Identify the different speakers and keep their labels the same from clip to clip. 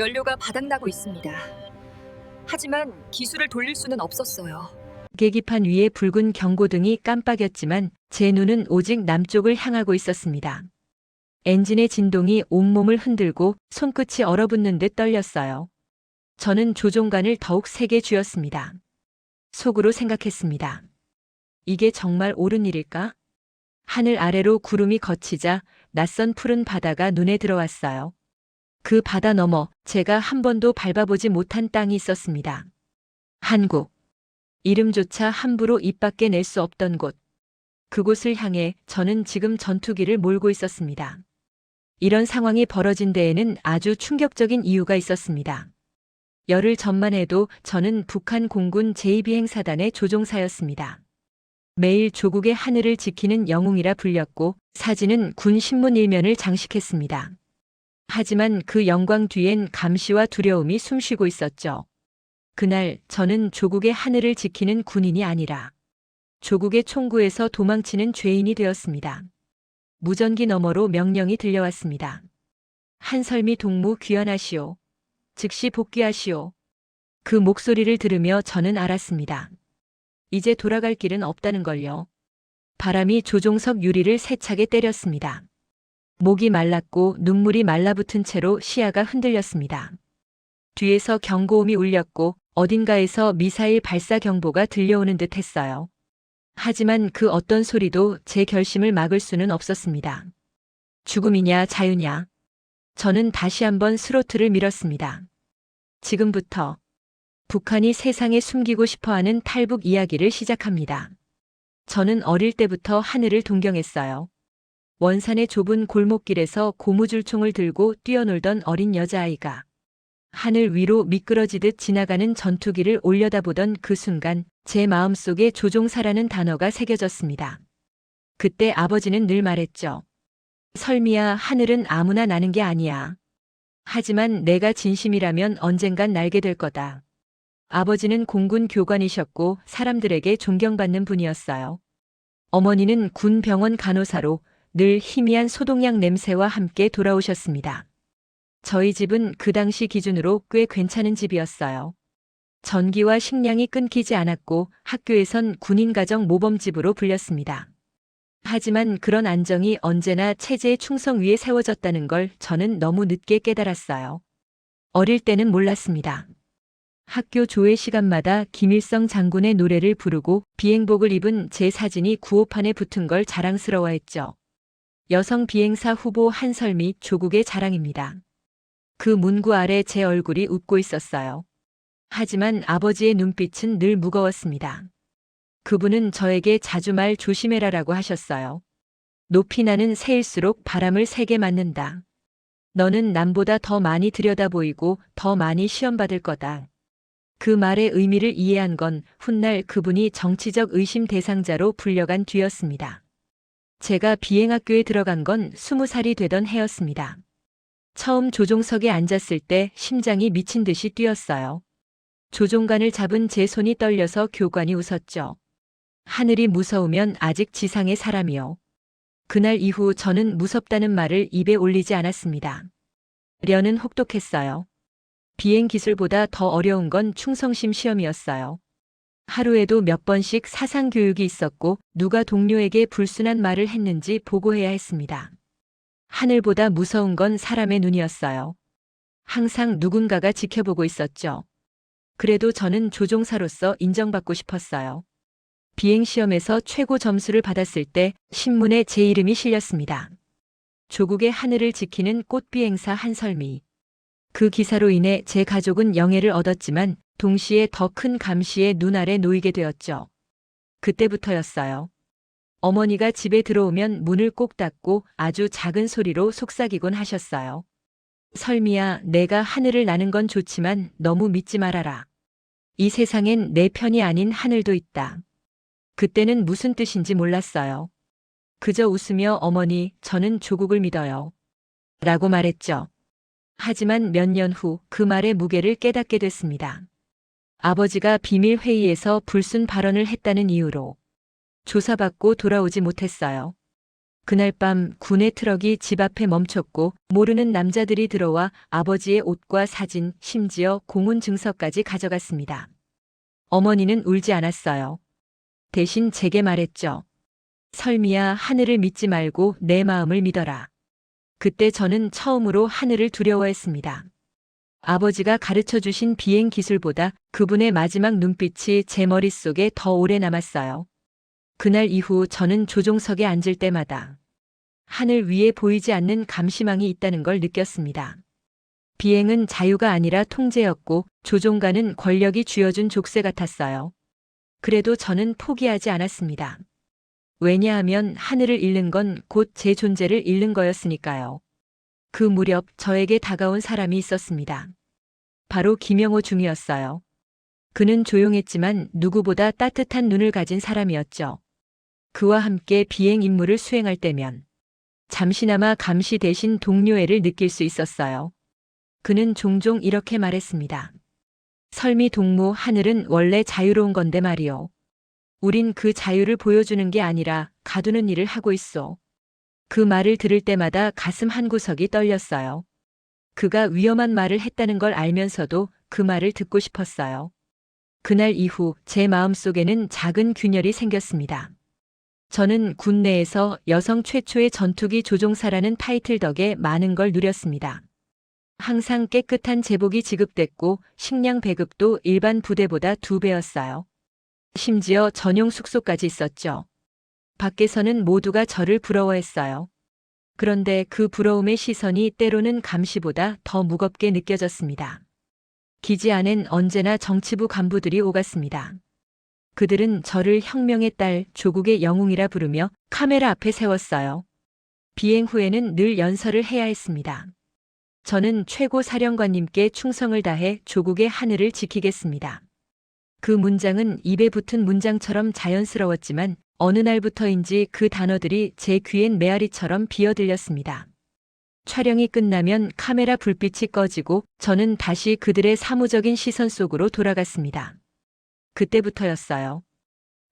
Speaker 1: 연료가 바닥나고 있습니다. 하지만 기술을 돌릴 수는 없었어요.
Speaker 2: 계기판 위에 붉은 경고등이 깜빡였지만 제 눈은 오직 남쪽을 향하고 있었습니다. 엔진의 진동이 온몸을 흔들고 손끝이 얼어붙는 듯 떨렸어요. 저는 조종관을 더욱 세게 쥐었습니다. 속으로 생각했습니다. 이게 정말 옳은 일일까? 하늘 아래로 구름이 걷히자 낯선 푸른 바다가 눈에 들어왔어요. 그 바다 너머 제가 한 번도 밟아보지 못한 땅이 있었습니다. 한국. 이름조차 함부로 입 밖에 낼 수 없던 곳. 그곳을 향해 저는 지금 전투기를 몰고 있었습니다. 이런 상황이 벌어진 데에는 아주 충격적인 이유가 있었습니다. 열흘 전만 해도 저는 북한 공군 제2비행사단의 조종사였습니다. 매일 조국의 하늘을 지키는 영웅이라 불렸고 사진은 군 신문 일면을 장식했습니다. 하지만 그 영광 뒤엔 감시와 두려움이 숨쉬고 있었죠. 그날 저는 조국의 하늘을 지키는 군인이 아니라 조국의 총구에서 도망치는 죄인이 되었습니다. 무전기 너머로 명령이 들려왔습니다. 한설미 동무 귀환하시오. 즉시 복귀하시오. 그 목소리를 들으며 저는 알았습니다. 이제 돌아갈 길은 없다는 걸요. 바람이 조종석 유리를 세차게 때렸습니다. 목이 말랐고 눈물이 말라붙은 채로 시야가 흔들렸습니다. 뒤에서 경고음이 울렸고 어딘가에서 미사일 발사 경보가 들려오는 듯 했어요. 하지만 그 어떤 소리도 제 결심을 막을 수는 없었습니다. 죽음이냐 자유냐. 저는 다시 한번 스로틀을 밀었습니다. 지금부터 북한이 세상에 숨기고 싶어 하는 탈북 이야기를 시작합니다. 저는 어릴 때부터 하늘을 동경했어요. 원산의 좁은 골목길에서 고무줄총을 들고 뛰어놀던 어린 여자아이가 하늘 위로 미끄러지듯 지나가는 전투기를 올려다보던 그 순간 제 마음속에 조종사라는 단어가 새겨졌습니다. 그때 아버지는 늘 말했죠. 설미야, 하늘은 아무나 나는 게 아니야. 하지만 내가 진심이라면 언젠간 날게 될 거다. 아버지는 공군 교관이셨고 사람들에게 존경받는 분이었어요. 어머니는 군 병원 간호사로 늘 희미한 소독약 냄새와 함께 돌아오셨습니다. 저희 집은 그 당시 기준으로 꽤 괜찮은 집이었어요. 전기와 식량이 끊기지 않았고 학교에선 군인가정 모범집으로 불렸습니다. 하지만 그런 안정이 언제나 체제의 충성 위에 세워졌다는 걸 저는 너무 늦게 깨달았어요. 어릴 때는 몰랐습니다. 학교 조회 시간마다 김일성 장군의 노래를 부르고 비행복을 입은 제 사진이 구호판에 붙은 걸 자랑스러워했죠. 여성 비행사 후보 한설미 조국의 자랑입니다. 그 문구 아래 제 얼굴이 웃고 있었어요. 하지만 아버지의 눈빛은 늘 무거웠습니다. 그분은 저에게 자주 말 조심해라라고 하셨어요. 높이 나는 새일수록 바람을 세게 맞는다. 너는 남보다 더 많이 들여다보이고 더 많이 시험받을 거다. 그 말의 의미를 이해한 건 훗날 그분이 정치적 의심 대상자로 불려간 뒤였습니다. 제가 비행학교에 들어간 건 스무 살이 되던 해였습니다. 처음 조종석에 앉았을 때 심장이 미친 듯이 뛰었어요. 조종관을 잡은 제 손이 떨려서 교관이 웃었죠. 하늘이 무서우면 아직 지상의 사람이요. 그날 이후 저는 무섭다는 말을 입에 올리지 않았습니다. 려는 혹독했어요. 비행 기술보다 더 어려운 건 충성심 시험이었어요. 하루에도 몇 번씩 사상 교육이 있었고 누가 동료에게 불순한 말을 했는지 보고해야 했습니다. 하늘보다 무서운 건 사람의 눈이었어요. 항상 누군가가 지켜보고 있었죠. 그래도 저는 조종사로서 인정받고 싶었어요. 비행시험에서 최고 점수를 받았을 때 신문에 제 이름이 실렸습니다. 조국의 하늘을 지키는 꽃비행사 한설미. 그 기사로 인해 제 가족은 영예를 얻었지만 동시에 더 큰 감시의 눈 아래 놓이게 되었죠. 그때부터였어요. 어머니가 집에 들어오면 문을 꼭 닫고 아주 작은 소리로 속삭이곤 하셨어요. 설미야, 내가 하늘을 나는 건 좋지만 너무 믿지 말아라. 이 세상엔 내 편이 아닌 하늘도 있다. 그때는 무슨 뜻인지 몰랐어요. 그저 웃으며 어머니, 저는 조국을 믿어요. 라고 말했죠. 하지만 몇 년 후 그 말의 무게를 깨닫게 됐습니다. 아버지가 비밀 회의에서 불순 발언을 했다는 이유로 조사받고 돌아오지 못했어요. 그날 밤 군의 트럭이 집 앞에 멈췄고 모르는 남자들이 들어와 아버지의 옷과 사진, 심지어 공훈 증서까지 가져갔습니다. 어머니는 울지 않았어요. 대신 제게 말했죠. 설미야, 하늘을 믿지 말고 내 마음을 믿어라. 그때 저는 처음으로 하늘을 두려워했습니다. 아버지가 가르쳐 주신 비행 기술보다 그분의 마지막 눈빛이 제 머릿속에 더 오래 남았어요. 그날 이후 저는 조종석에 앉을 때마다 하늘 위에 보이지 않는 감시망이 있다는 걸 느꼈습니다. 비행은 자유가 아니라 통제였고 조종가는 권력이 쥐어준 족쇄 같았어요. 그래도 저는 포기하지 않았습니다. 왜냐하면 하늘을 잃는 건 곧 제 존재를 잃는 거였으니까요. 그 무렵 저에게 다가온 사람이 있었습니다. 바로 김영호 중이었어요. 그는 조용했지만 누구보다 따뜻한 눈을 가진 사람이었죠. 그와 함께 비행 임무를 수행할 때면 잠시나마 감시 대신 동료애를 느낄 수 있었어요. 그는 종종 이렇게 말했습니다. 설미 동무 하늘은 원래 자유로운 건데 말이오. 우린 그 자유를 보여주는 게 아니라 가두는 일을 하고 있어. 그 말을 들을 때마다 가슴 한 구석이 떨렸어요. 그가 위험한 말을 했다는 걸 알면서도 그 말을 듣고 싶었어요. 그날 이후 제 마음속에는 작은 균열이 생겼습니다. 저는 군 내에서 여성 최초의 전투기 조종사라는 타이틀 덕에 많은 걸 누렸습니다. 항상 깨끗한 제복이 지급됐고 식량 배급도 일반 부대보다 두 배였어요. 심지어 전용 숙소까지 있었죠. 밖에서는 모두가 저를 부러워했어요. 그런데 그 부러움의 시선이 때로는 감시보다 더 무겁게 느껴졌습니다. 기지 안엔 언제나 정치부 간부들이 오갔습니다. 그들은 저를 혁명의 딸, 조국의 영웅이라 부르며 카메라 앞에 세웠어요. 비행 후에는 늘 연설을 해야 했습니다. 저는 최고 사령관님께 충성을 다해 조국의 하늘을 지키겠습니다. 그 문장은 입에 붙은 문장처럼 자연스러웠지만 어느 날부터인지 그 단어들이 제 귀엔 메아리처럼 비어들렸습니다. 촬영이 끝나면 카메라 불빛이 꺼지고 저는 다시 그들의 사무적인 시선 속으로 돌아갔습니다. 그때부터였어요.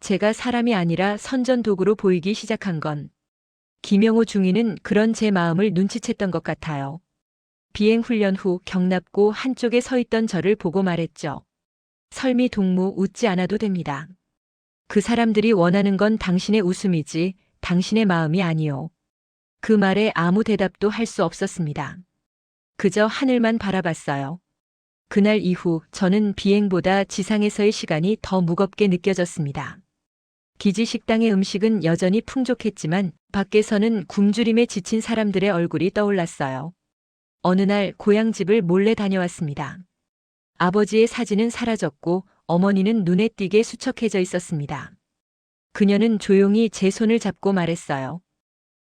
Speaker 2: 제가 사람이 아니라 선전 도구로 보이기 시작한 건 김영호 중위는 그런 제 마음을 눈치챘던 것 같아요. 비행 훈련 후 경납고 한쪽에 서 있던 저를 보고 말했죠. 설미 동무 웃지 않아도 됩니다. 그 사람들이 원하는 건 당신의 웃음이지 당신의 마음이 아니오. 그 말에 아무 대답도 할 수 없었습니다. 그저 하늘만 바라봤어요. 그날 이후 저는 비행보다 지상에서의 시간이 더 무겁게 느껴졌습니다. 기지 식당의 음식은 여전히 풍족했지만 밖에서는 굶주림에 지친 사람들의 얼굴이 떠올랐어요. 어느 날 고향 집을 몰래 다녀왔습니다. 아버지의 사진은 사라졌고 어머니는 눈에 띄게 수척해져 있었습니다. 그녀는 조용히 제 손을 잡고 말했어요.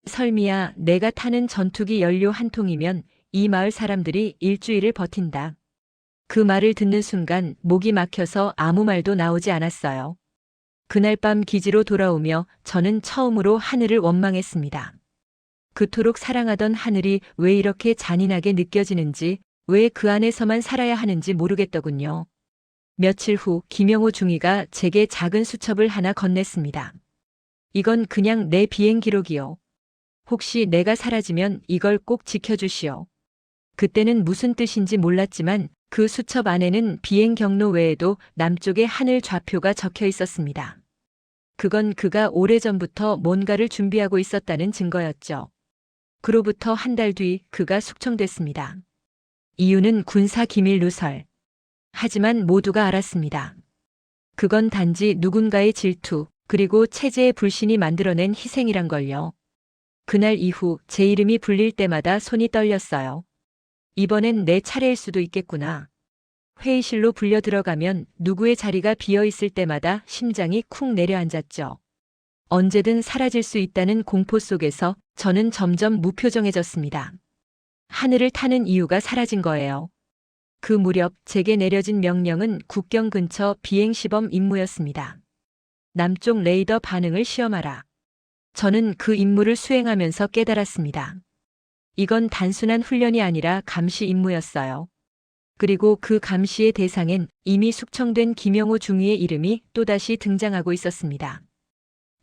Speaker 2: 설미야, 내가 타는 전투기 연료 한 통이면 이 마을 사람들이 일주일을 버틴다. 그 말을 듣는 순간 목이 막혀서 아무 말도 나오지 않았어요. 그날 밤 기지로 돌아오며 저는 처음으로 하늘을 원망했습니다. 그토록 사랑하던 하늘이 왜 이렇게 잔인하게 느껴지는지, 왜 그 안에서만 살아야 하는지 모르겠더군요. 며칠 후 김영호 중위가 제게 작은 수첩을 하나 건넸습니다. 이건 그냥 내 비행 기록이요. 혹시 내가 사라지면 이걸 꼭 지켜주시오. 그때는 무슨 뜻인지 몰랐지만 그 수첩 안에는 비행 경로 외에도 남쪽의 하늘 좌표가 적혀 있었습니다. 그건 그가 오래전부터 뭔가를 준비하고 있었다는 증거였죠. 그로부터 한 달 뒤 그가 숙청됐습니다. 이유는 군사 기밀 누설. 하지만 모두가 알았습니다. 그건 단지 누군가의 질투, 그리고 체제의 불신이 만들어낸 희생이란 걸요. 그날 이후 제 이름이 불릴 때마다 손이 떨렸어요. 이번엔 내 차례일 수도 있겠구나. 회의실로 불려 들어가면 누구의 자리가 비어 있을 때마다 심장이 쿵 내려앉았죠. 언제든 사라질 수 있다는 공포 속에서 저는 점점 무표정해졌습니다. 하늘을 타는 이유가 사라진 거예요. 그 무렵 제게 내려진 명령은 국경 근처 비행 시범 임무였습니다. 남쪽 레이더 반응을 시험하라. 저는 그 임무를 수행하면서 깨달았습니다. 이건 단순한 훈련이 아니라 감시 임무였어요. 그리고 그 감시의 대상엔 이미 숙청된 김영호 중위의 이름이 또다시 등장하고 있었습니다.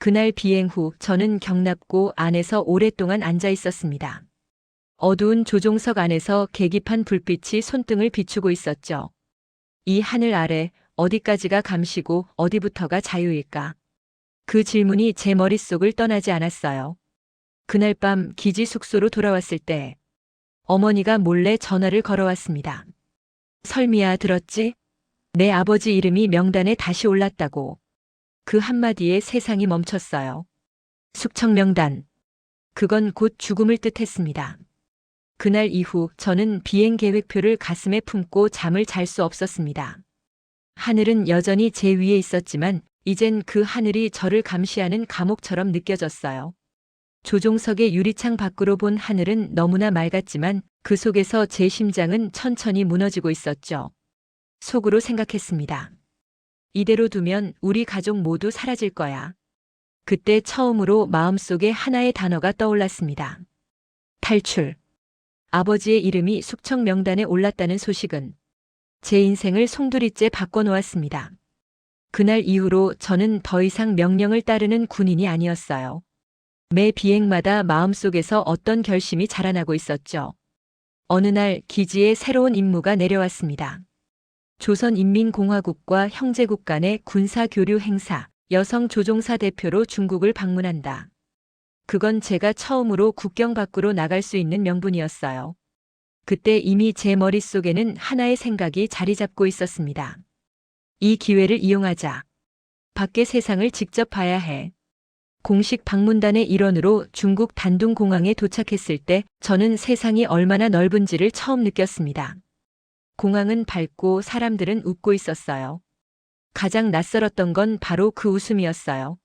Speaker 2: 그날 비행 후 저는 경납고 안에서 오랫동안 앉아 있었습니다. 어두운 조종석 안에서 계기판 불빛이 손등을 비추고 있었죠. 이 하늘 아래 어디까지가 감시고 어디부터가 자유일까? 그 질문이 제 머릿속을 떠나지 않았어요. 그날 밤 기지 숙소로 돌아왔을 때 어머니가 몰래 전화를 걸어왔습니다. 설미야 들었지? 내 아버지 이름이 명단에 다시 올랐다고. 그 한마디에 세상이 멈췄어요. 숙청 명단. 그건 곧 죽음을 뜻했습니다. 그날 이후 저는 비행 계획표를 가슴에 품고 잠을 잘 수 없었습니다. 하늘은 여전히 제 위에 있었지만 이젠 그 하늘이 저를 감시하는 감옥처럼 느껴졌어요. 조종석의 유리창 밖으로 본 하늘은 너무나 맑았지만 그 속에서 제 심장은 천천히 무너지고 있었죠. 속으로 생각했습니다. 이대로 두면 우리 가족 모두 사라질 거야. 그때 처음으로 마음속에 하나의 단어가 떠올랐습니다. 탈출. 아버지의 이름이 숙청 명단에 올랐다는 소식은 제 인생을 송두리째 바꿔놓았습니다. 그날 이후로 저는 더 이상 명령을 따르는 군인이 아니었어요. 매 비행마다 마음속에서 어떤 결심이 자라나고 있었죠. 어느 날 기지에 새로운 임무가 내려왔습니다. 조선인민공화국과 형제국 간의 군사교류 행사, 여성 조종사 대표로 중국을 방문한다. 그건 제가 처음으로 국경 밖으로 나갈 수 있는 명분이었어요. 그때 이미 제 머릿속에는 하나의 생각이 자리 잡고 있었습니다. 이 기회를 이용하자. 밖의 세상을 직접 봐야 해. 공식 방문단의 일원으로 중국 단둥 공항에 도착했을 때 저는 세상이 얼마나 넓은지를 처음 느꼈습니다. 공항은 밝고 사람들은 웃고 있었어요. 가장 낯설었던 건 바로 그 웃음이었어요.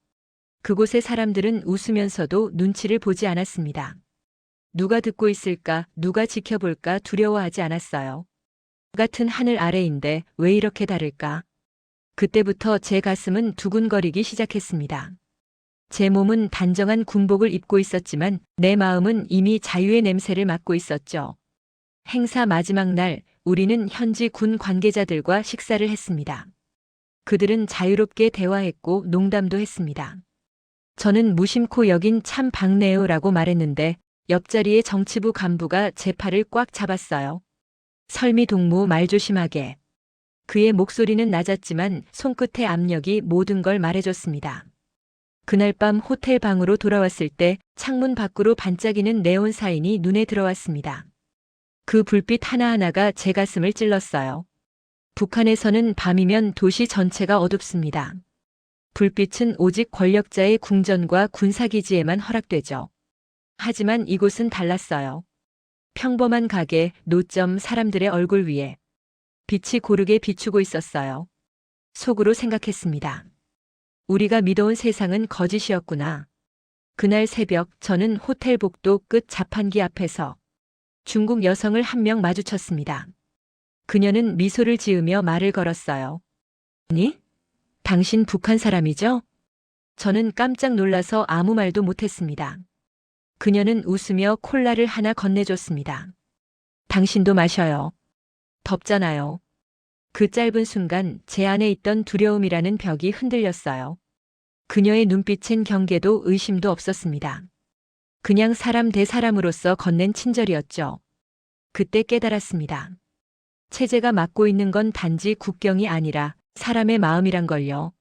Speaker 2: 그곳의 사람들은 웃으면서도 눈치를 보지 않았습니다. 누가 듣고 있을까, 누가 지켜볼까 두려워하지 않았어요. 같은 하늘 아래인데 왜 이렇게 다를까? 그때부터 제 가슴은 두근거리기 시작했습니다. 제 몸은 단정한 군복을 입고 있었지만 내 마음은 이미 자유의 냄새를 맡고 있었죠. 행사 마지막 날 우리는 현지 군 관계자들과 식사를 했습니다. 그들은 자유롭게 대화했고 농담도 했습니다. 저는 무심코 여긴 참 박네요라고 말했는데 옆자리의 정치부 간부가 제 팔을 꽉 잡았어요. 설미 동무 말 조심하게. 그의 목소리는 낮았지만 손끝의 압력이 모든 걸 말해줬습니다. 그날 밤 호텔 방으로 돌아왔을 때 창문 밖으로 반짝이는 네온 사인이 눈에 들어왔습니다. 그 불빛 하나하나가 제 가슴을 찔렀어요. 북한에서는 밤이면 도시 전체가 어둡습니다. 불빛은 오직 권력자의 궁전과 군사기지에만 허락되죠. 하지만 이곳은 달랐어요. 평범한 가게, 노점, 사람들의 얼굴 위에 빛이 고르게 비추고 있었어요. 속으로 생각했습니다. 우리가 믿어온 세상은 거짓이었구나. 그날 새벽 저는 호텔 복도 끝 자판기 앞에서 중국 여성을 한 명 마주쳤습니다. 그녀는 미소를 지으며 말을 걸었어요. 니? 당신 북한 사람이죠? 저는 깜짝 놀라서 아무 말도 못했습니다. 그녀는 웃으며 콜라를 하나 건네줬습니다. 당신도 마셔요. 덥잖아요. 그 짧은 순간 제 안에 있던 두려움이라는 벽이 흔들렸어요. 그녀의 눈빛엔 경계도 의심도 없었습니다. 그냥 사람 대 사람으로서 건넨 친절이었죠. 그때 깨달았습니다. 체제가 맡고 있는 건 단지 국경이 아니라 사람의 마음이란 걸요.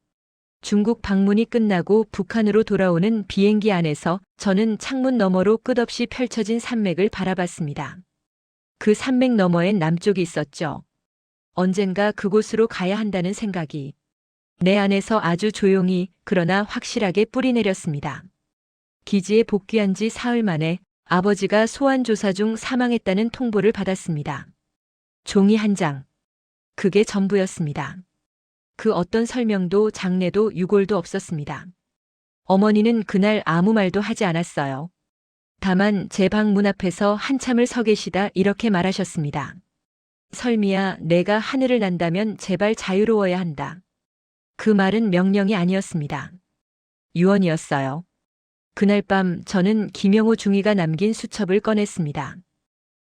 Speaker 2: 중국 방문이 끝나고 북한으로 돌아오는 비행기 안에서 저는 창문 너머로 끝없이 펼쳐진 산맥을 바라봤습니다. 그 산맥 너머엔 남쪽이 있었죠. 언젠가 그곳으로 가야 한다는 생각이 내 안에서 아주 조용히 그러나 확실하게 뿌리내렸습니다. 기지에 복귀한 지 사흘 만에 아버지가 소환조사 중 사망했다는 통보를 받았습니다. 종이 한 장. 그게 전부였습니다. 그 어떤 설명도 장례도 유골도 없었습니다. 어머니는 그날 아무 말도 하지 않았어요. 다만 제 방 문 앞에서 한참을 서 계시다 이렇게 말하셨습니다. 설미야, 내가 하늘을 난다면 제발 자유로워야 한다. 그 말은 명령이 아니었습니다. 유언이었어요. 그날 밤 저는 김영호 중위가 남긴 수첩을 꺼냈습니다.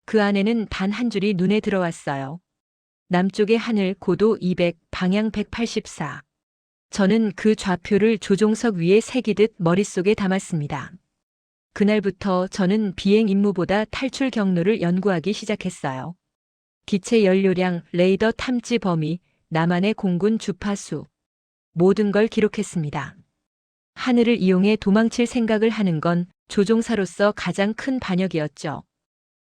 Speaker 2: 그 안에는 단 한 줄이 눈에 들어왔어요. 남쪽의 하늘 고도 200, 방향 184. 저는 그 좌표를 조종석 위에 새기듯 머릿속에 담았습니다. 그날부터 저는 비행 임무보다 탈출 경로를 연구하기 시작했어요. 기체 연료량, 레이더 탐지 범위, 나만의 공군 주파수. 모든 걸 기록했습니다. 하늘을 이용해 도망칠 생각을 하는 건 조종사로서 가장 큰 반역이었죠.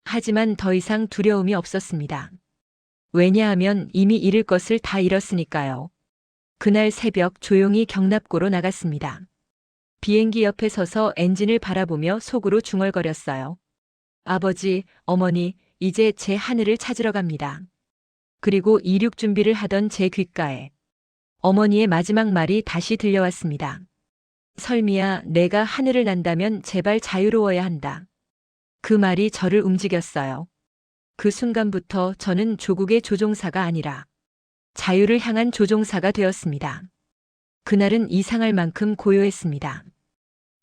Speaker 2: 하지만 더 이상 두려움이 없었습니다. 왜냐하면 이미 잃을 것을 다 잃었으니까요. 그날 새벽 조용히 경납고로 나갔습니다. 비행기 옆에 서서 엔진을 바라보며 속으로 중얼거렸어요. 아버지, 어머니, 이제 제 하늘을 찾으러 갑니다. 그리고 이륙 준비를 하던 제 귓가에 어머니의 마지막 말이 다시 들려왔습니다. 설미야, 내가 하늘을 난다면 제발 자유로워야 한다. 그 말이 저를 움직였어요. 그 순간부터 저는 조국의 조종사가 아니라 자유를 향한 조종사가 되었습니다. 그날은 이상할 만큼 고요했습니다.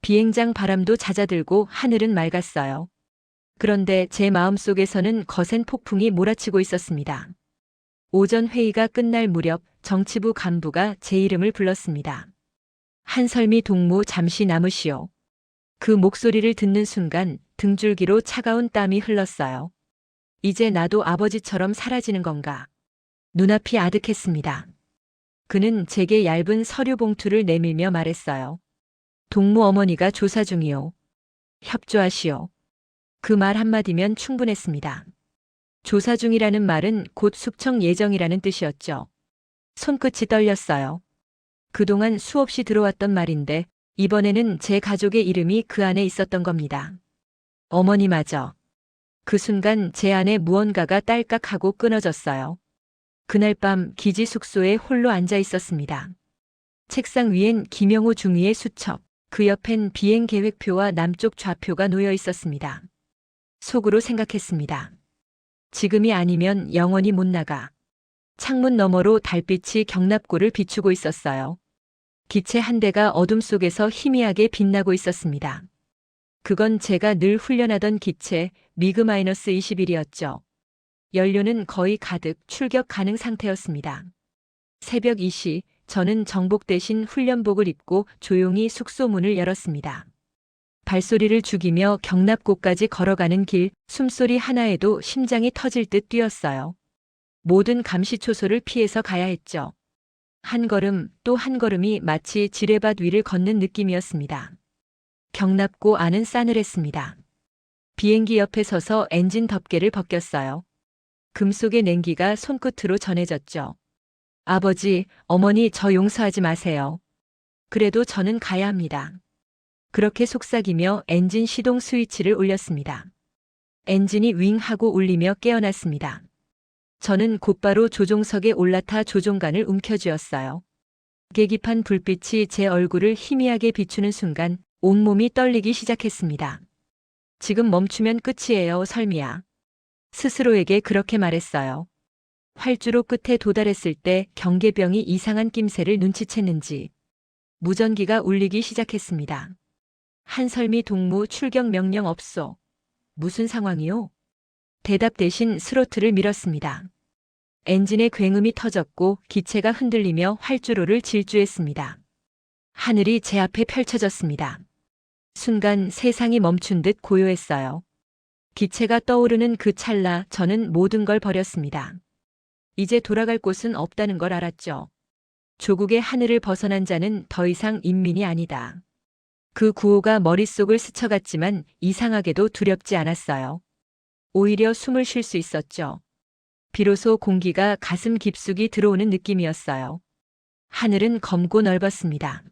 Speaker 2: 비행장 바람도 잦아들고 하늘은 맑았어요. 그런데 제 마음속에서는 거센 폭풍이 몰아치고 있었습니다. 오전 회의가 끝날 무렵 정치부 간부가 제 이름을 불렀습니다. 한설미 동무 잠시 남으시오. 그 목소리를 듣는 순간 등줄기로 차가운 땀이 흘렀어요. 이제 나도 아버지처럼 사라지는 건가? 눈앞이 아득했습니다. 그는 제게 얇은 서류 봉투를 내밀며 말했어요. 동무 어머니가 조사 중이오. 협조하시오. 그 말 한마디면 충분했습니다. 조사 중이라는 말은 곧 숙청 예정이라는 뜻이었죠. 손끝이 떨렸어요. 그동안 수없이 들어왔던 말인데 이번에는 제 가족의 이름이 그 안에 있었던 겁니다. 어머니마저. 그 순간 제 안에 무언가가 딸깍 하고 끊어졌어요. 그날 밤 기지 숙소에 홀로 앉아 있었습니다. 책상 위엔 김영호 중위의 수첩, 그 옆엔 비행 계획표와 남쪽 좌표가 놓여 있었습니다. 속으로 생각했습니다. 지금이 아니면 영원히 못 나가. 창문 너머로 달빛이 경납고를 비추고 있었어요. 기체 한 대가 어둠 속에서 희미하게 빛나고 있었습니다. 그건 제가 늘 훈련하던 기체 미그-21이었죠. 연료는 거의 가득 출격 가능 상태였습니다. 새벽 2시 저는 정복 대신 훈련복을 입고 조용히 숙소 문을 열었습니다. 발소리를 죽이며 경납고까지 걸어가는 길, 숨소리 하나에도 심장이 터질 듯 뛰었어요. 모든 감시초소를 피해서 가야 했죠. 한 걸음 또 한 걸음이 마치 지뢰밭 위를 걷는 느낌이었습니다. 경납고 안은 싸늘했습니다. 비행기 옆에 서서 엔진 덮개를 벗겼어요. 금속의 냉기가 손끝으로 전해졌죠. 아버지, 어머니 저 용서하지 마세요. 그래도 저는 가야 합니다. 그렇게 속삭이며 엔진 시동 스위치를 올렸습니다. 엔진이 윙 하고 울리며 깨어났습니다. 저는 곧바로 조종석에 올라타 조종관을 움켜쥐었어요. 계기판 불빛이 제 얼굴을 희미하게 비추는 순간 온몸이 떨리기 시작했습니다. 지금 멈추면 끝이에요, 설미야. 스스로에게 그렇게 말했어요. 활주로 끝에 도달했을 때 경계병이 이상한 낌새를 눈치챘는지 무전기가 울리기 시작했습니다. 한설미 동무 출격 명령 없소. 무슨 상황이요? 대답 대신 스로틀을 밀었습니다. 엔진의 굉음이 터졌고 기체가 흔들리며 활주로를 질주했습니다. 하늘이 제 앞에 펼쳐졌습니다. 순간 세상이 멈춘 듯 고요했어요. 기체가 떠오르는 그 찰나 저는 모든 걸 버렸습니다. 이제 돌아갈 곳은 없다는 걸 알았죠. 조국의 하늘을 벗어난 자는 더 이상 인민이 아니다. 그 구호가 머릿속을 스쳐갔지만 이상하게도 두렵지 않았어요. 오히려 숨을 쉴 수 있었죠. 비로소 공기가 가슴 깊숙이 들어오는 느낌이었어요. 하늘은 검고 넓었습니다.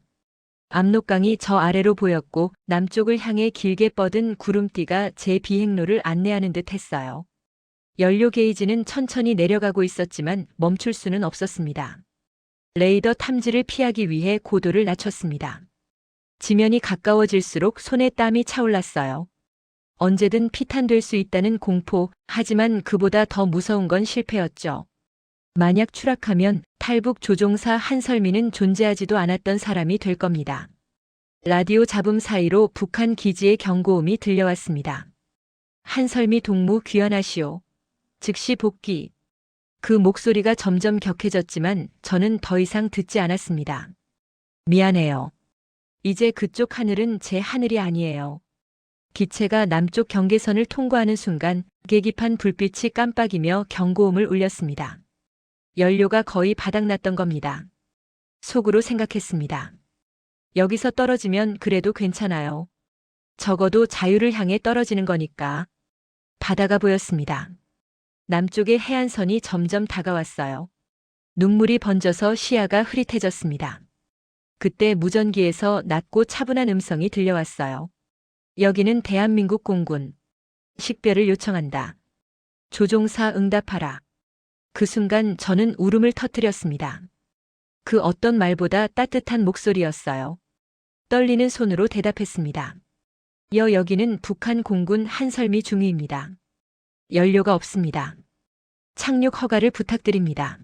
Speaker 2: 압록강이 저 아래로 보였고 남쪽을 향해 길게 뻗은 구름띠가 제 비행로를 안내하는 듯 했어요. 연료 게이지는 천천히 내려가고 있었지만 멈출 수는 없었습니다. 레이더 탐지를 피하기 위해 고도를 낮췄습니다. 지면이 가까워질수록 손에 땀이 차올랐어요. 언제든 피탄될 수 있다는 공포, 하지만 그보다 더 무서운 건 실패였죠. 만약 추락하면 탈북 조종사 한설미는 존재하지도 않았던 사람이 될 겁니다. 라디오 잡음 사이로 북한 기지의 경고음이 들려왔습니다. 한설미 동무 귀환하시오. 즉시 복귀. 그 목소리가 점점 격해졌지만 저는 더 이상 듣지 않았습니다. 미안해요. 이제 그쪽 하늘은 제 하늘이 아니에요. 기체가 남쪽 경계선을 통과하는 순간 계기판 불빛이 깜빡이며 경고음을 울렸습니다. 연료가 거의 바닥났던 겁니다. 속으로 생각했습니다. 여기서 떨어지면 그래도 괜찮아요. 적어도 자유를 향해 떨어지는 거니까. 바다가 보였습니다. 남쪽의 해안선이 점점 다가왔어요. 눈물이 번져서 시야가 흐릿해졌습니다. 그때 무전기에서 낮고 차분한 음성이 들려왔어요. 여기는 대한민국 공군. 식별을 요청한다. 조종사 응답하라. 그 순간 저는 울음을 터뜨렸습니다. 그 어떤 말보다 따뜻한 목소리였어요. 떨리는 손으로 대답했습니다. 여 여기는 북한 공군 한설미 중위입니다. 연료가 없습니다. 착륙 허가를 부탁드립니다.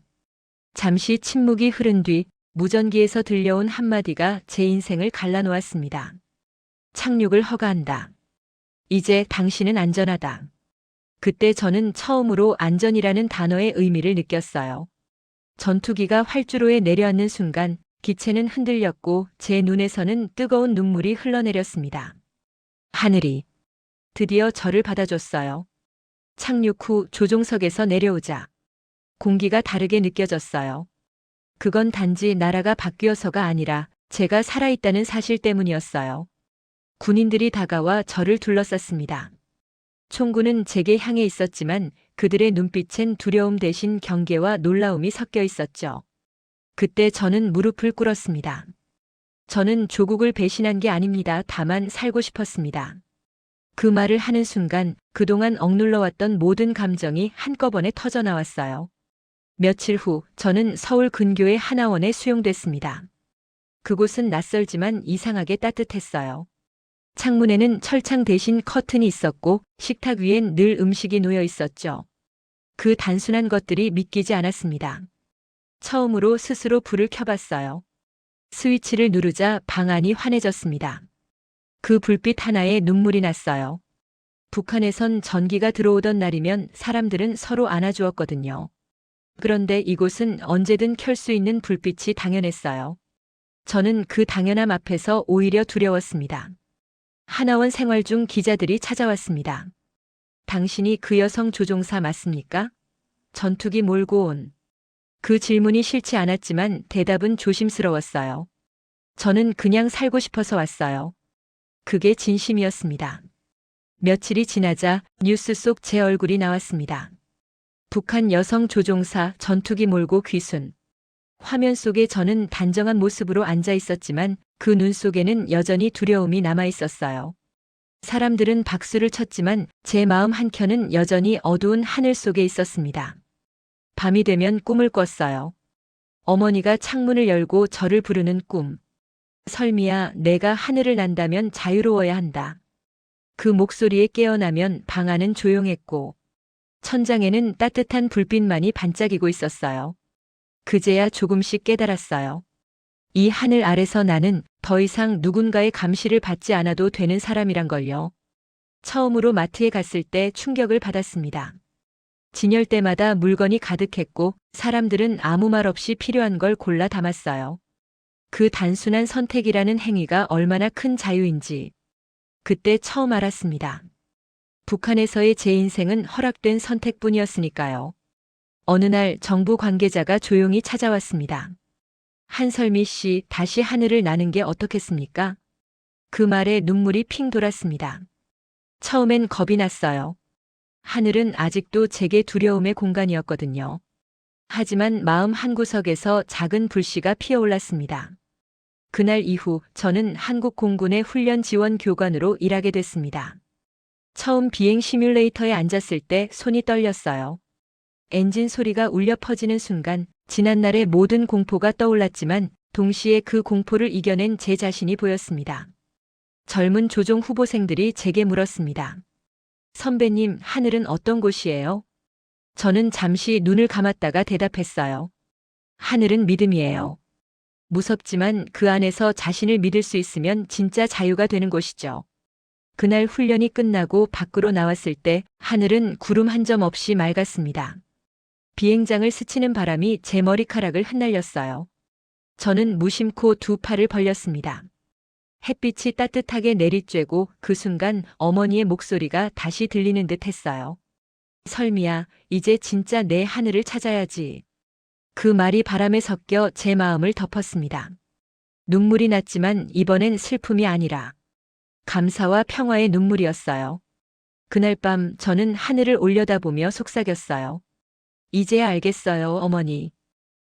Speaker 2: 잠시 침묵이 흐른 뒤 무전기에서 들려온 한마디가 제 인생을 갈라놓았습니다. 착륙을 허가한다. 이제 당신은 안전하다. 그때 저는 처음으로 안전이라는 단어의 의미를 느꼈어요. 전투기가 활주로에 내려앉는 순간 기체는 흔들렸고 제 눈에서는 뜨거운 눈물이 흘러내렸습니다. 하늘이 드디어 저를 받아줬어요. 착륙 후 조종석에서 내려오자 공기가 다르게 느껴졌어요. 그건 단지 나라가 바뀌어서가 아니라 제가 살아있다는 사실 때문이었어요. 군인들이 다가와 저를 둘러쌌습니다. 총구는 제게 향해 있었지만 그들의 눈빛엔 두려움 대신 경계와 놀라움이 섞여 있었죠. 그때 저는 무릎을 꿇었습니다. 저는 조국을 배신한 게 아닙니다. 다만 살고 싶었습니다. 그 말을 하는 순간 그동안 억눌러왔던 모든 감정이 한꺼번에 터져 나왔어요. 며칠 후 저는 서울 근교의 하나원에 수용됐습니다. 그곳은 낯설지만 이상하게 따뜻했어요. 창문에는 철창 대신 커튼이 있었고 식탁 위엔 늘 음식이 놓여 있었죠. 그 단순한 것들이 믿기지 않았습니다. 처음으로 스스로 불을 켜봤어요. 스위치를 누르자 방 안이 환해졌습니다. 그 불빛 하나에 눈물이 났어요. 북한에선 전기가 들어오던 날이면 사람들은 서로 안아주었거든요. 그런데 이곳은 언제든 켤 수 있는 불빛이 당연했어요. 저는 그 당연함 앞에서 오히려 두려웠습니다. 하나원 생활 중 기자들이 찾아왔습니다. 당신이 그 여성 조종사 맞습니까? 전투기 몰고 온. 그 질문이 싫지 않았지만 대답은 조심스러웠어요. 저는 그냥 살고 싶어서 왔어요. 그게 진심이었습니다. 며칠이 지나자 뉴스 속 제 얼굴이 나왔습니다. 북한 여성 조종사 전투기 몰고 귀순. 화면 속에 저는 단정한 모습으로 앉아 있었지만 그 눈 속에는 여전히 두려움이 남아 있었어요. 사람들은 박수를 쳤지만 제 마음 한켠은 여전히 어두운 하늘 속에 있었습니다. 밤이 되면 꿈을 꿨어요. 어머니가 창문을 열고 저를 부르는 꿈. 설미야, 내가 하늘을 난다면 자유로워야 한다. 그 목소리에 깨어나면 방 안은 조용했고, 천장에는 따뜻한 불빛만이 반짝이고 있었어요. 그제야 조금씩 깨달았어요. 이 하늘 아래서 나는 더 이상 누군가의 감시를 받지 않아도 되는 사람이란 걸요. 처음으로 마트에 갔을 때 충격을 받았습니다. 진열 때마다 물건이 가득했고 사람들은 아무 말 없이 필요한 걸 골라 담았어요. 그 단순한 선택이라는 행위가 얼마나 큰 자유인지 그때 처음 알았습니다. 북한에서의 제 인생은 허락된 선택뿐이었으니까요. 어느 날 정부 관계자가 조용히 찾아왔습니다. 한설미 씨 다시 하늘을 나는 게 어떻겠습니까? 그 말에 눈물이 핑 돌았습니다. 처음엔 겁이 났어요. 하늘은 아직도 제게 두려움의 공간이었거든요. 하지만 마음 한구석에서 작은 불씨가 피어올랐습니다. 그날 이후 저는 한국 공군의 훈련 지원 교관으로 일하게 됐습니다. 처음 비행 시뮬레이터에 앉았을 때 손이 떨렸어요. 엔진 소리가 울려 퍼지는 순간 지난날의 모든 공포가 떠올랐지만 동시에 그 공포를 이겨낸 제 자신이 보였습니다. 젊은 조종 후보생들이 제게 물었습니다. 선배님, 하늘은 어떤 곳이에요? 저는 잠시 눈을 감았다가 대답했어요. 하늘은 믿음이에요. 무섭지만 그 안에서 자신을 믿을 수 있으면 진짜 자유가 되는 곳이죠. 그날 훈련이 끝나고 밖으로 나왔을 때 하늘은 구름 한 점 없이 맑았습니다. 비행장을 스치는 바람이 제 머리카락을 흩날렸어요. 저는 무심코 두 팔을 벌렸습니다. 햇빛이 따뜻하게 내리쬐고 그 순간 어머니의 목소리가 다시 들리는 듯 했어요. 설미야, 이제 진짜 내 하늘을 찾아야지. 그 말이 바람에 섞여 제 마음을 덮었습니다. 눈물이 났지만 이번엔 슬픔이 아니라 감사와 평화의 눈물이었어요. 그날 밤 저는 하늘을 올려다보며 속삭였어요. 이제야 알겠어요, 어머니.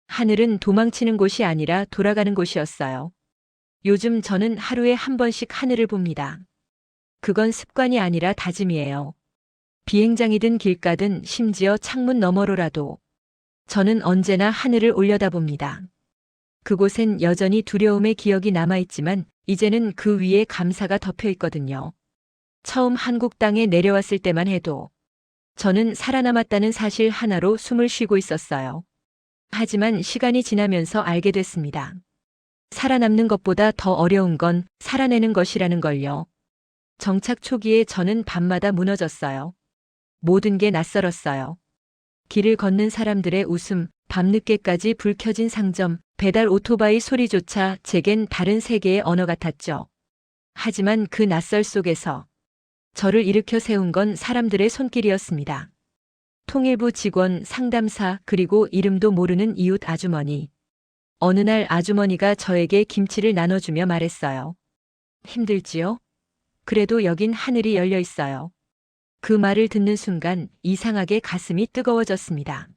Speaker 2: 하늘은 도망치는 곳이 아니라 돌아가는 곳이었어요. 요즘 저는 하루에 한 번씩 하늘을 봅니다. 그건 습관이 아니라 다짐이에요. 비행장이든 길가든 심지어 창문 너머로라도 저는 언제나 하늘을 올려다봅니다. 그곳엔 여전히 두려움의 기억이 남아있지만 이제는 그 위에 감사가 덮여 있거든요. 처음 한국 땅에 내려왔을 때만 해도 저는 살아남았다는 사실 하나로 숨을 쉬고 있었어요. 하지만 시간이 지나면서 알게 됐습니다. 살아남는 것보다 더 어려운 건 살아내는 것이라는 걸요. 정착 초기에 저는 밤마다 무너졌어요. 모든 게 낯설었어요. 길을 걷는 사람들의 웃음, 밤늦게까지 불 켜진 상점, 배달 오토바이 소리조차 제겐 다른 세계의 언어 같았죠. 하지만 그 낯설 속에서 저를 일으켜 세운 건 사람들의 손길이었습니다. 통일부 직원, 상담사, 그리고 이름도 모르는 이웃 아주머니. 어느 날 아주머니가 저에게 김치를 나눠주며 말했어요. 힘들지요? 그래도 여긴 하늘이 열려 있어요. 그 말을 듣는 순간 이상하게 가슴이 뜨거워졌습니다.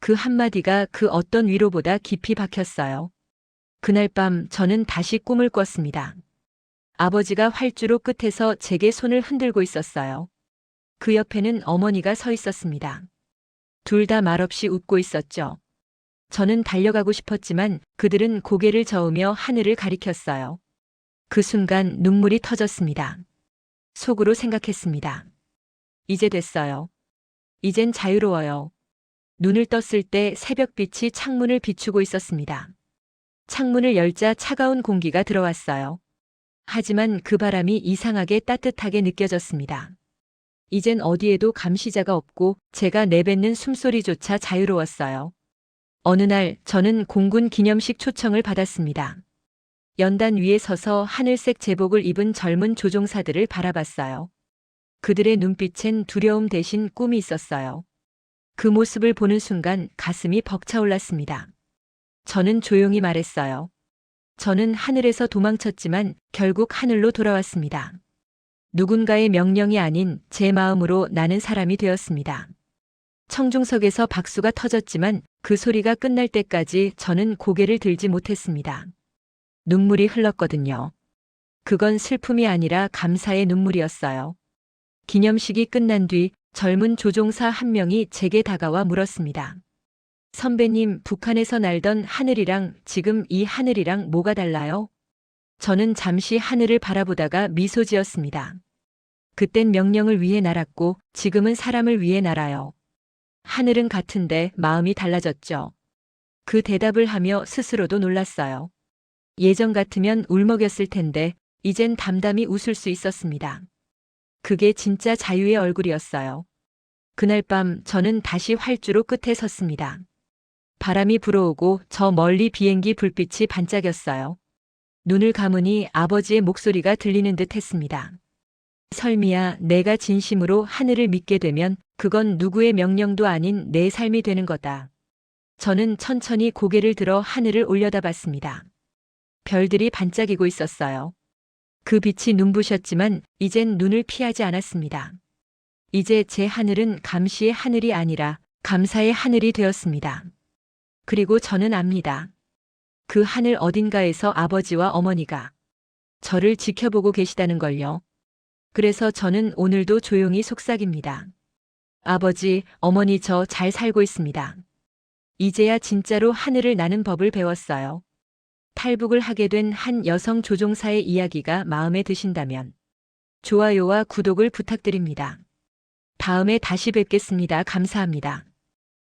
Speaker 2: 그 한마디가 그 어떤 위로보다 깊이 박혔어요. 그날 밤 저는 다시 꿈을 꿨습니다. 아버지가 활주로 끝에서 제게 손을 흔들고 있었어요. 그 옆에는 어머니가 서 있었습니다. 둘 다 말없이 웃고 있었죠. 저는 달려가고 싶었지만 그들은 고개를 저으며 하늘을 가리켰어요. 그 순간 눈물이 터졌습니다. 속으로 생각했습니다. 이제 됐어요. 이젠 자유로워요. 눈을 떴을 때 새벽빛이 창문을 비추고 있었습니다. 창문을 열자 차가운 공기가 들어왔어요. 하지만 그 바람이 이상하게 따뜻하게 느껴졌습니다. 이젠 어디에도 감시자가 없고 제가 내뱉는 숨소리조차 자유로웠어요. 어느 날 저는 공군 기념식 초청을 받았습니다. 연단 위에 서서 하늘색 제복을 입은 젊은 조종사들을 바라봤어요. 그들의 눈빛엔 두려움 대신 꿈이 있었어요. 그 모습을 보는 순간 가슴이 벅차올랐습니다. 저는 조용히 말했어요. 저는 하늘에서 도망쳤지만 결국 하늘로 돌아왔습니다. 누군가의 명령이 아닌 제 마음으로 나는 사람이 되었습니다. 청중석에서 박수가 터졌지만 그 소리가 끝날 때까지 저는 고개를 들지 못했습니다. 눈물이 흘렀거든요. 그건 슬픔이 아니라 감사의 눈물이었어요. 기념식이 끝난 뒤 젊은 조종사 한 명이 제게 다가와 물었습니다. 선배님, 북한에서 날던 하늘이랑 지금 이 하늘이랑 뭐가 달라요? 저는 잠시 하늘을 바라보다가 미소 지었습니다. 그땐 명령을 위해 날았고 지금은 사람을 위해 날아요. 하늘은 같은데 마음이 달라졌죠. 그 대답을 하며 스스로도 놀랐어요. 예전 같으면 울먹였을 텐데 이젠 담담히 웃을 수 있었습니다. 그게 진짜 자유의 얼굴이었어요. 그날 밤 저는 다시 활주로 끝에 섰습니다. 바람이 불어오고 저 멀리 비행기 불빛이 반짝였어요. 눈을 감으니 아버지의 목소리가 들리는 듯 했습니다. 설미야, 내가 진심으로 하늘을 믿게 되면 그건 누구의 명령도 아닌 내 삶이 되는 거다. 저는 천천히 고개를 들어 하늘을 올려다봤습니다. 별들이 반짝이고 있었어요. 그 빛이 눈부셨지만 이젠 눈을 피하지 않았습니다. 이제 제 하늘은 감시의 하늘이 아니라 감사의 하늘이 되었습니다. 그리고 저는 압니다. 그 하늘 어딘가에서 아버지와 어머니가 저를 지켜보고 계시다는 걸요. 그래서 저는 오늘도 조용히 속삭입니다. 아버지, 어머니 저 잘 살고 있습니다. 이제야 진짜로 하늘을 나는 법을 배웠어요. 탈북을 하게 된 한 여성 조종사의 이야기가 마음에 드신다면 좋아요와 구독을 부탁드립니다. 다음에 다시 뵙겠습니다. 감사합니다.